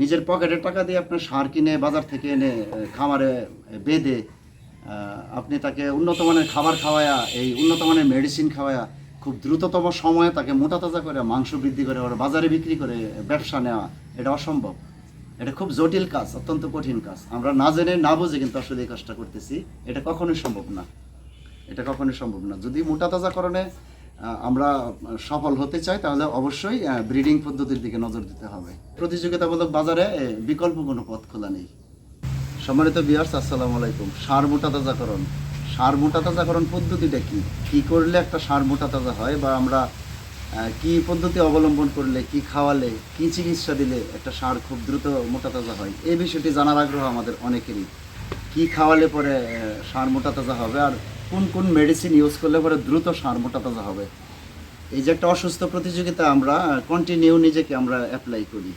নিজের পকেটের টাকা দিয়ে আপনার সার কিনে, বাজার থেকে এনে খামারে বেঁধে আপনি তাকে উন্নত মানের খাবার খাওয়ায়া, এই উন্নত মানের মেডিসিন খাওয়ায়া, খুব দ্রুততম সময়ে তাকে মোটা তাজা করে, মাংস বৃদ্ধি করে, ওরা বাজারে বিক্রি করে ব্যবসা নেওয়া, এটা অসম্ভব। এটা খুব জটিল কাজ, অত্যন্ত কঠিন কাজ। আমরা না জেনে, না বুঝে কিন্তু আসলে এই কাজটা করতেছি। এটা কখনোই সম্ভব না। এটা কখনোই সম্ভব না। যদি মোটা তাজাকরণে আমরা সফল হতে চাই, তাহলে অবশ্যই ব্রিডিং পদ্ধতির দিকে নজর দিতে হবে। প্রতিযোগিতামূলক বাজারে বিকল্প কোনো পথ খোলা নেই। সম্মানিত বিয়ার্স আসসালামু আলাইকুম। সার মোটা তাজাকরণ সার মোটা তাজাকরণ পদ্ধতিটা কি? কি করলে একটা সার মোটা তাজা হয় বা আমরা কি পদ্ধতি অবলম্বন করলে, কি খাওয়ালে, কি চিকিৎসা দিলে একটা সার খুব দ্রুত মোটা তাজা হয়? এই বিষয়টি জানার আগ্রহ আমাদের অনেকেরই। কি খাওয়ালে পরে সার মোটা তাজা হবে? আর কোন কোন মেডিসিন ইউজ করলে পরে দ্রুত সার মোটা তাজা হবে। এই যে একটা অসুস্থ প্রতিযোগিতা আমরা কন্টিনিউ নিজেকে আমরা অ্যাপ্লাই করি।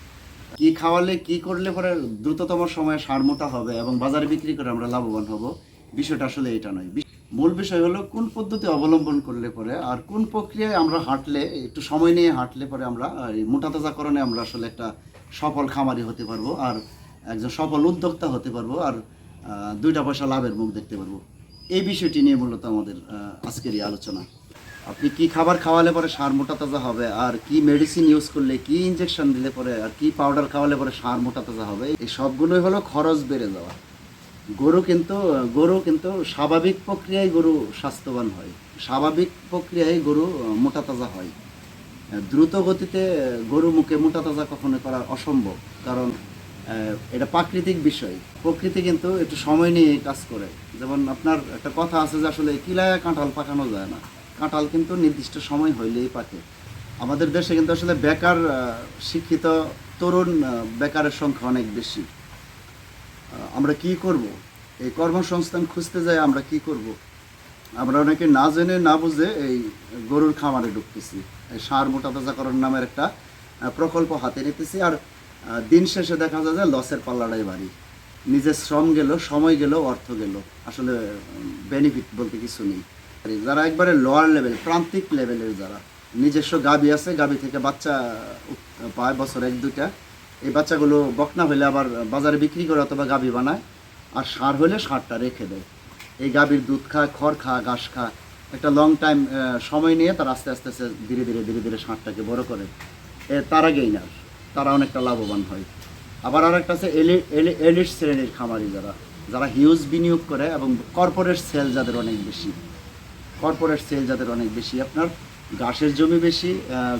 কি খাওয়ালে, কি করলে পরে দ্রুততম সময়ে সার মোটা হবে এবং বাজারে বিক্রি করে আমরা লাভবান হব, বিষয়টা আসলে এটা নয়। মূল বিষয় হলো কোন পদ্ধতি অবলম্বন করলে পরে আর কোন প্রক্রিয়ায় আমরা হাঁটলে, একটু সময় নিয়ে হাঁটলে পরে আমরা মোটা তাজাকরণে আমরা আসলে একটা সফল খামারি হতে পারব আর একজন সফল উদ্যোক্তা হতে পারব আর দুইটা পয়সা লাভের মুখ দেখতে পারব। এই বিষয়টি নিয়ে মূলত আমাদের আজকের এই আলোচনা। আপনি কি খাবার খাওয়ালে পরে সার মোটা তাজা হবে? আর কি মেডিসিন ইউজ করলে, কি ইনজেকশন দিলে পরে, আর কি পাউডার খাওয়ালে পরে সার মোটা তাজা হবে? এই সবগুলোই হলো খরচ বেড়ে যাওয়া। গরু কিন্তু গরু কিন্তু স্বাভাবিক প্রক্রিয়ায় গরু স্বাস্থ্যবান হয়। স্বাভাবিক প্রক্রিয়ায় গরু মোটা তাজা হয়। দ্রুত গতিতে গরু মুখে মোটা তাজা কখনো করা অসম্ভব। কারণ এটা প্রাকৃতিক বিষয়। প্রকৃতি কিন্তু একটু সময় নিয়ে কাজ করে। যেমন আপনার একটা কথা আছে যে আসলে কিলায় কাঁঠাল পাকানো যায় না। কাঁঠাল কিন্তু নির্দিষ্ট সময় হইলেই পাকে। আমাদের দেশে কিন্তু আসলে বেকার শিক্ষিত তরুণ বেকারের সংখ্যা অনেক বেশি। আমরা কি করব? এই কর্মসংস্থান খুঁজতে যাই আমরা কি করব? আমরা অনেকে না জেনে, না বুঝে এই গরুর খামারে ঢুকতেছি। এই সার মোটা তাজাকরণ নামের একটা প্রকল্প হাতে নিতেছি। আর দিন শেষে দেখা যায় যে লসের পাল্লাটাই বাড়ি। নিজের শ্রম গেল সময় গেল অর্থ গেল। আসলে বেনিফিট বলতে কিছু নেই। যারা একবারে লোয়ার লেভেল প্রান্তিক লেভেলের যারা নিজস্ব গাবি আছে গাবি থেকে বাচ্চা পায় বছর এক দুইটা। এই বাচ্চাগুলো বকনা হলে আবার বাজারে বিক্রি করে অথবা গাবি বানায় আর সার হলে সারটা রেখে দেয়। এই গাভীর দুধ খা খড় খা ঘাস খা একটা লং টাইম সময় নিয়ে তার আস্তে আস্তে আস্তে ধীরে ধীরে ধীরে ধীরে ষাঁড়টাকে বড় করে। এ, তারা গেইনার তারা অনেকটা লাভবান হয়। আবার আর একটা আছে এলি- এলি- এলিট শ্রেণির খামারি যারা যারা হিউজ বিনিয়োগ করে এবং কর্পোরেট সেল যাদের অনেক বেশি। কর্পোরেট সেল যাদের অনেক বেশি, আপনার ঘাসের জমি বেশি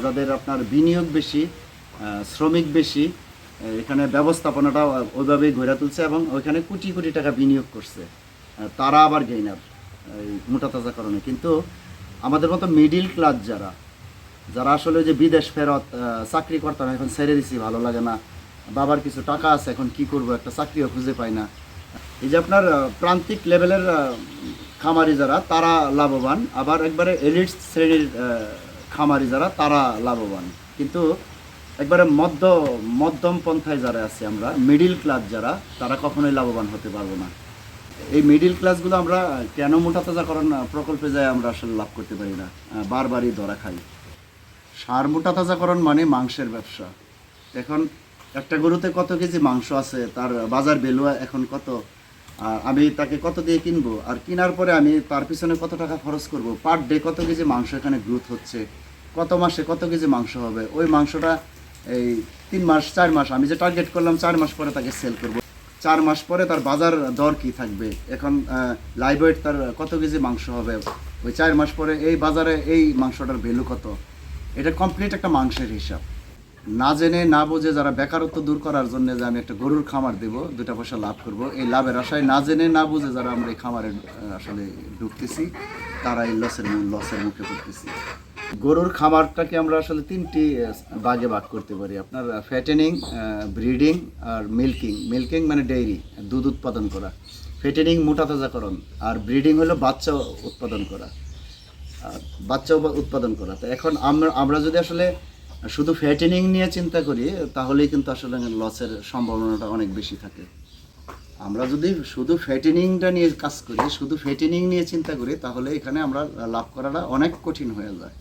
যাদের আপনার বিনিয়োগ বেশি শ্রমিক বেশি এখানে ব্যবস্থাপনাটা ওইভাবেই গড়ে তুলছে এবং ওইখানে কোটি কোটি টাকা বিনিয়োগ করছে। তারা আবার গেইনার এই মোটা তাজাকরণে কিন্তু আমাদের মতো মিডিল ক্লাস যারা যারা আসলে যে বিদেশ ফেরত চাকরি করতাম এখন ছেড়ে দিছি, ভালো লাগে না। বাবার কিছু টাকা আছে, এখন কি করব? একটা চাকরিও খুঁজে পাই না। এই যে আপনার প্রান্তিক লেভেলের খামারি যারা, তারা লাভবান। আবার একবারে এলিট শ্রেণির খামারি যারা, তারা লাভবান। কিন্তু একবারে মধ্য, মধ্যম পন্থায় যারা আছে আমরা মিডিল ক্লাস যারা, তারা কখনোই লাভবান হতে পারব না। এই মিডিল ক্লাসগুলো আমরা কেন মোটা তাজাকরণ প্রকল্পে যায় আমরা আসলে লাভ করতে পারি না। বারবারই ধরা খাই। সার মোটা তাজাকরণ মানে মাংসের ব্যবসা। এখন একটা গরুতে কত কেজি মাংস আছে, তার বাজার ভ্যালু এখন কত? আর আমি তাকে কত দিয়ে কিনবো? আর কেনার পরে আমি তার পিছনে কত টাকা খরচ করব? পার ডে কত কেজি মাংস এখানে গ্রোথ হচ্ছে? কত মাসে কত কেজি মাংস হবে? ওই মাংসটা এই তিন মাস, চার মাস, আমি যে টার্গেট করলাম, চার মাস পরে তাকে সেল করব। চার মাস পরে তার বাজার দর কি থাকবে? এখন লাইভ ওয়েট তার কত কেজি মাংস হবে? ওই চার মাস পরে এই বাজারে এই মাংসটার ভ্যালু কত? এটা কমপ্লিট একটা মাংসের হিসাব। না জেনে না বুঝে যারা বেকারত্ব দূর করার জন্য যে আমি একটা গরুর খামার দেব দুটা পয়সা লাভ করব এই লাভের আশায় না জেনে না বুঝে যারা আমরা এই খামারে আসলে ঢুকতেছি তারা এই লসের লসের মুখে পড়তেছি। গরুর খামারটাকে আমরা আসলে তিনটি আহ, ভাগে করতে পারি। আপনার ফ্যাটেনিং ব্রিডিং আর মিল্কিং মিল্কিং মানে ডেইরি দুধ উৎপাদন করা। ফ্যাটেনিং মোটা তাজাকরণ আর ব্রিডিং হলো বাচ্চা উৎপাদন করা। বাচ্চা উৎপাদন করা। তো এখন আমরা আমরা যদি আসলে শুধু ফ্যাটেনিং নিয়ে চিন্তা করি, তাহলেই কিন্তু আসলে লসের সম্ভাবনাটা অনেক বেশি থাকে। আমরা যদি শুধু ফ্যাটেনিংটা নিয়ে কাজ করি, শুধু ফ্যাটেনিং নিয়ে চিন্তা করি, তাহলে এখানে আমরা লাভ করাটা অনেক কঠিন হয়ে যায়।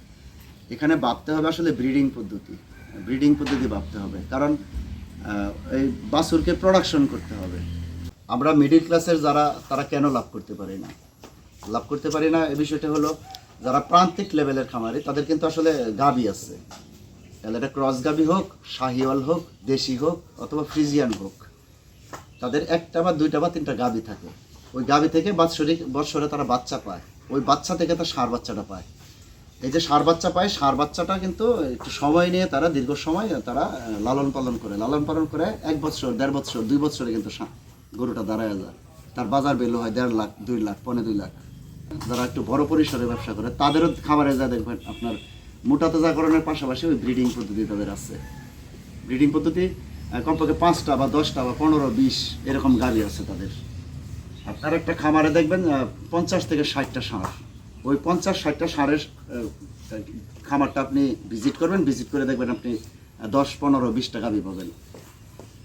এখানে ভাবতে হবে আসলে ব্রিডিং পদ্ধতি। ব্রিডিং পদ্ধতি ভাবতে হবে। কারণ এই বাছুরকে প্রোডাকশন করতে হবে। আমরা মিডিল ক্লাসের যারা, তারা কেন লাভ করতে পারি না? লাভ করতে পারি না, এ বিষয়টা হলো যারা প্রান্তিক লেভেলের খামারি, তাদের কিন্তু আসলে গাবি আছে। তাহলে এটা ক্রস গাবি হোক, শাহিওয়াল হোক, দেশি হোক, অথবা ফ্রিজিয়ান হোক, তাদের একটা বা দুইটা বা তিনটা গাবি থাকে। ওই গাবি থেকে বাৎসরিক বৎসরে তারা বাচ্চা পায়। ওই বাচ্চা থেকে তার সার বাচ্চাটা পায়। এই যে সার বাচ্চা পায়, সার বাচ্চাটা কিন্তু একটু সময় নিয়ে তারা দীর্ঘ সময় তারা লালন পালন করে। লালন পালন করে এক বছর দেড় বছর দুই বছরে কিন্তু গরুটা দাঁড়ায় যায়। তার বাজার বেলো হয় দেড় লাখ, দুই লাখ পনেরো দুই লাখ। যারা একটু বড় পরিসরে ব্যবসা করে, তাদেরও খাবারে যা দেখবেন, আপনার মোটা তাজাকরণের পাশাপাশি ওই ব্রিডিং পদ্ধতি তাদের আছে। ব্রিডিং পদ্ধতি কমপক্ষে পাঁচটা বা দশটা বা পনেরো, বিশ এরকম গাড়ি আছে তাদের। আপনার একটা খামারে দেখবেন পঞ্চাশ থেকে ষাটটা ষাঁড়। ওই পঞ্চাশ ষাটটা ষাঁড়ের খামারটা আপনি ভিজিট করবেন ভিজিট করে দেখবেন আপনি দশ, পনেরো, বিশটা গাভি পাবেন।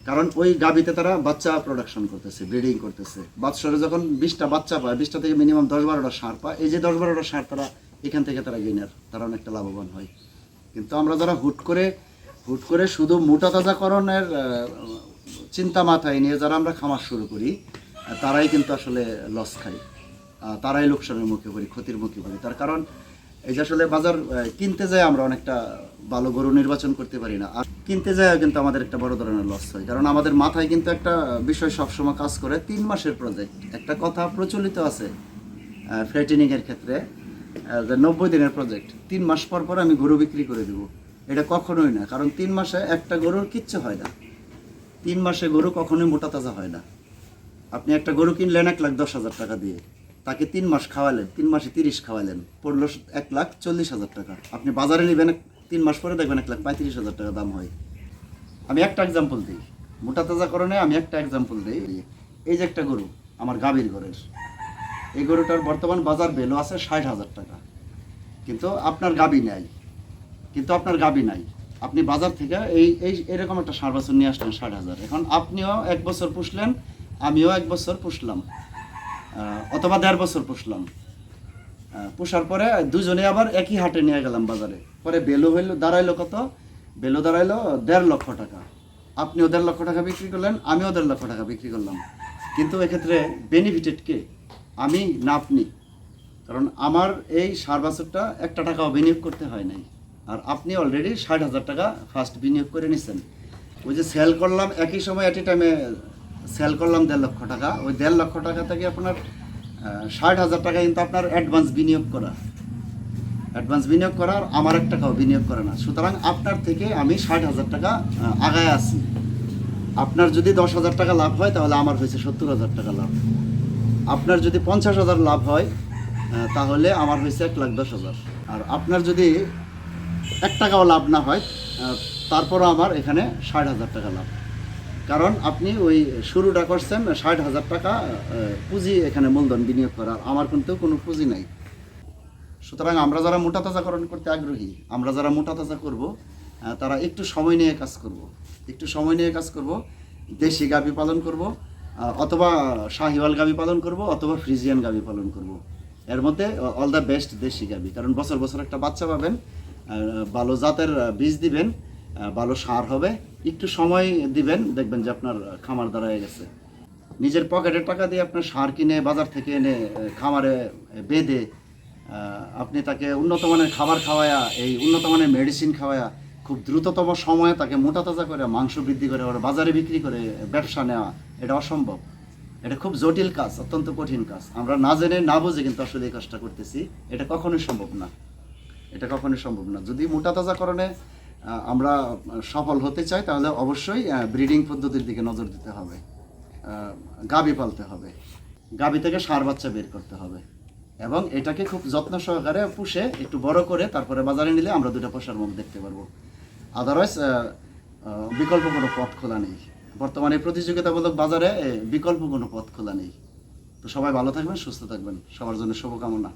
কারণ ওই গাবিতে তারা বাচ্চা প্রোডাকশন করতেছে ব্রিডিং করতেছে। বাচ্চারা যখন বিশটা বাচ্চা পায়, বিশটা থেকে মিনিমাম দশ বারোটা সার পায়, এই যে দশ বারোটা সার তারা এখান থেকে তারা গেনার তারা অনেকটা লাভবান হয়। কিন্তু আমরা যারা হুট করে হুট করে শুধু মোটা তাজাকরণের চিন্তা মাথায় নিয়ে যারা আমরা খামার শুরু করি তারাই কিন্তু আসলে লস খাই তারাই লোকসানের মুখে পড়ি, ক্ষতির মুখে পড়ি। তার কারণ এই যে আসলে বাজার কিনতে যায় আমরা অনেকটা ভালো গরু নির্বাচন করতে পারি না। আর কিনতে যায় কিন্তু আমাদের একটা বড় ধরনের লস হয়। কারণ আমাদের মাথায় কিন্তু একটা বিষয় সবসময় কাজ করে, তিন মাসের প্রজেক্ট একটা কথা প্রচলিত আছে ফ্রেটিনিং এর ক্ষেত্রে যে নব্বই দিনের প্রজেক্ট তিন মাস পর পর আমি গরু বিক্রি করে দেবো। এটা কখনোই না, কারণ তিন মাসে একটা গরুর কিচ্ছু হয় না। তিন মাসে গরু কখনোই মোটা তাজা হয় না। আপনি একটা গরু কিনলেন এক লাখ দশ হাজার টাকা দিয়ে, তাকে তিন মাস খাওয়ালেন, তিন মাসে তিরিশ খাওয়ালেন, পড়ল এক লাখ চল্লিশ হাজার টাকা। আপনি বাজারে নেবেন তিন মাস পরে দেখবেন এক লাখ পঁয়ত্রিশ হাজার টাকা দাম হয়। আমি একটা এক্সাম্পল দিই। মোটা তাজাকরণে আমি একটা এক্সাম্পল দিই। এই যে একটা গরু, আমার গাভীর ঘরের। এই গরুটার বর্তমান বাজার ভ্যালু আছে ষাট হাজার টাকা। কিন্তু আপনার গাবি নাই। কিন্তু আপনার গাবি নাই। আপনি বাজার থেকে এই এই, এরকম একটা সার বছর নিয়ে আসলেন ষাট হাজার। এখন আপনিও এক বছর পুষলেন, আমিও এক বছর পুষলাম। অথবা দেড় বছর পুষলাম। পুষার পরে দুজনে আবার একই হাটে নিয়ে গেলাম বাজারে। পরে বেলো হইল, দাঁড়াইলো কত? বেলো দাঁড়াইলো দেড় লক্ষ টাকা। আপনিও দেড় লক্ষ টাকা বিক্রি করলেন, আমিও দেড় লক্ষ টাকা বিক্রি করলাম। কিন্তু এক্ষেত্রে বেনিফিটেড কে? আমি না। আপনি কারণ আমার এই সার বছরটা একটা টাকাও বিনিয়োগ করতে হয় নাই। আর আপনি অলরেডি ষাট হাজার টাকা ফার্স্ট বিনিয়োগ করে নিছেন। ওই যে সেল করলাম, একই সময় একই টাইমে সেল করলাম দেড় লক্ষ টাকা। ওই দেড় লক্ষ টাকা থেকে আপনার ষাট হাজার টাকা কিন্তু আপনার অ্যাডভান্স বিনিয়োগ করা। অ্যাডভান্স বিনিয়োগ করার আমার এক টাকাও বিনিয়োগ করে না। সুতরাং আপনার থেকে আমি ষাট হাজার টাকা আগায় আছি। আপনার যদি দশ হাজার টাকা লাভ হয়, তাহলে আমার হয়েছে সত্তর হাজার টাকা লাভ। আপনার যদি পঞ্চাশ হাজার লাভ হয় তাহলে আমার হয়েছে এক লাখ দশ হাজার। আর আপনার যদি এক টাকাও লাভ না হয় তারপরও আমার এখানে ষাট হাজার টাকা লাভ। কারণ আপনি ওই শুরুটা করছেন ষাট হাজার টাকা পুঁজি এখানে মূলধন বিনিয়োগ করার। আমার কিন্তু কোনো পুঁজি নাই। সুতরাং আমরা যারা মোটা তাজাকরণ করতে আগ্রহী, আমরা যারা মোটা তাজা করব তারা একটু সময় নিয়ে কাজ করব। একটু সময় নিয়ে কাজ করব, দেশি গাভী পালন করব অথবা শাহিওয়াল গাভী পালন করব, অথবা ফ্রিজিয়ান গাভী পালন করব। এর মধ্যে অল দ্য বেস্ট দেশি গাভী কারণ বছর বছর একটা বাচ্চা পাবেন ভালো জাতের বীজ দিবেন ভালো সার হবে। একটু সময় দিবেন, দেখবেন যে আপনার খামার দাঁড়ায় গেছে। নিজের পকেটের টাকা দিয়ে আপনার সার কিনে, বাজার থেকে এনে খামারে বেঁধে আপনি তাকে উন্নত মানের খাবার খাওয়ায়া, এই উন্নত মানের মেডিসিন খাওয়ায়া, খুব দ্রুততম সময়ে তাকে মোটা তাজা করে, মাংস বৃদ্ধি করে ওরা বাজারে বিক্রি করে, ব্যবসা নেওয়া, এটা অসম্ভব। এটা খুব জটিল কাজ, অত্যন্ত কঠিন কাজ। আমরা না জেনে, না বুঝে কিন্তু আসলে এই কাজটা করতেছি। এটা কখনোই সম্ভব না। এটা কখনোই সম্ভব না। যদি মোটা তাজাকরণে আমরা সফল হতে চাই, তাহলে অবশ্যই ব্রিডিং পদ্ধতির দিকে নজর দিতে হবে। গাবি পালতে হবে। গাবি থেকে সার বাচ্চা বের করতে হবে। এবং এটাকে খুব যত্ন সহকারে পুষে একটু বড় করে তারপরে বাজারে নিলে আমরা দুটা পয়সার মুখ দেখতে পারব। আদারওয়াইজ বিকল্প কোনো পথ খোলা নেই। বর্তমানে প্রতিযোগিতামূলক বাজারে বিকল্প কোনো পথ খোলা নেই। তো সবাই ভালো থাকবেন, সুস্থ থাকবেন। সবার জন্য শুভকামনা।